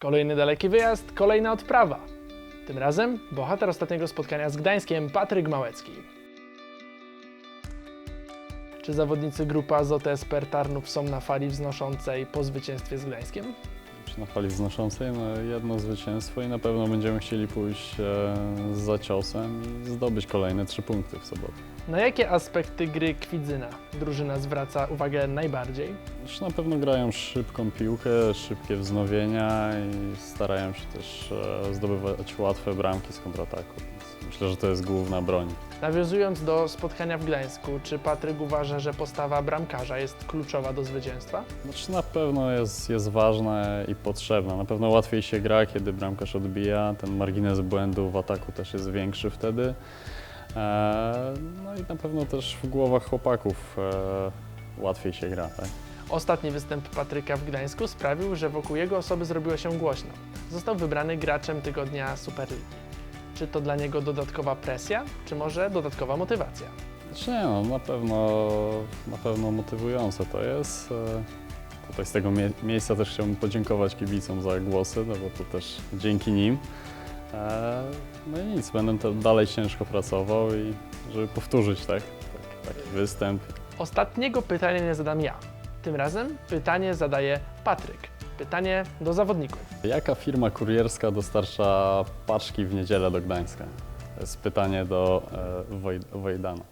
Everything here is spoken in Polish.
Kolejny daleki wyjazd, kolejna odprawa. Tym razem bohater ostatniego spotkania z Gdańskiem, Patryk Małecki. Czy zawodnicy grupy Azoty Esper Tarnów są na fali wznoszącej po zwycięstwie z Gdańskiem? Czy na fali wznoszącej no, jedno zwycięstwo i na pewno będziemy chcieli pójść e, za ciosem i zdobyć kolejne trzy punkty w sobotę. Na jakie aspekty gry Kwidzyna drużyna zwraca uwagę najbardziej? Na pewno grają szybką piłkę, szybkie wznowienia i starają się też e, zdobywać łatwe bramki z kontrataku. Więc myślę, że to jest główna broń. Nawiązując do spotkania w Gdańsku, czy Patryk uważa, że postawa bramkarza jest kluczowa do zwycięstwa? Znaczy na pewno jest, jest ważna i potrzebna. Na pewno łatwiej się gra, kiedy bramkarz odbija. Ten margines błędu w ataku też jest większy wtedy. E, no i na pewno też w głowach chłopaków e, łatwiej się gra, tak? Ostatni występ Patryka w Gdańsku sprawił, że wokół jego osoby zrobiło się głośno. Został wybrany graczem tygodnia Superligi. Czy to dla niego dodatkowa presja, czy może dodatkowa motywacja? Znaczy nie no, na pewno, na pewno motywujące to jest. E, Tutaj z tego mie- miejsca też chciałbym podziękować kibicom za głosy, no bo to też dzięki nim. E, No i nic, będę to dalej ciężko pracował i żeby powtórzyć tak, tak, taki występ. Ostatniego pytania nie zadam ja. Tym razem pytanie zadaje Patryk. Pytanie do zawodników. Jaka firma kurierska dostarcza paczki w niedzielę do Gdańska? To jest pytanie do e, Woj- Wojdana.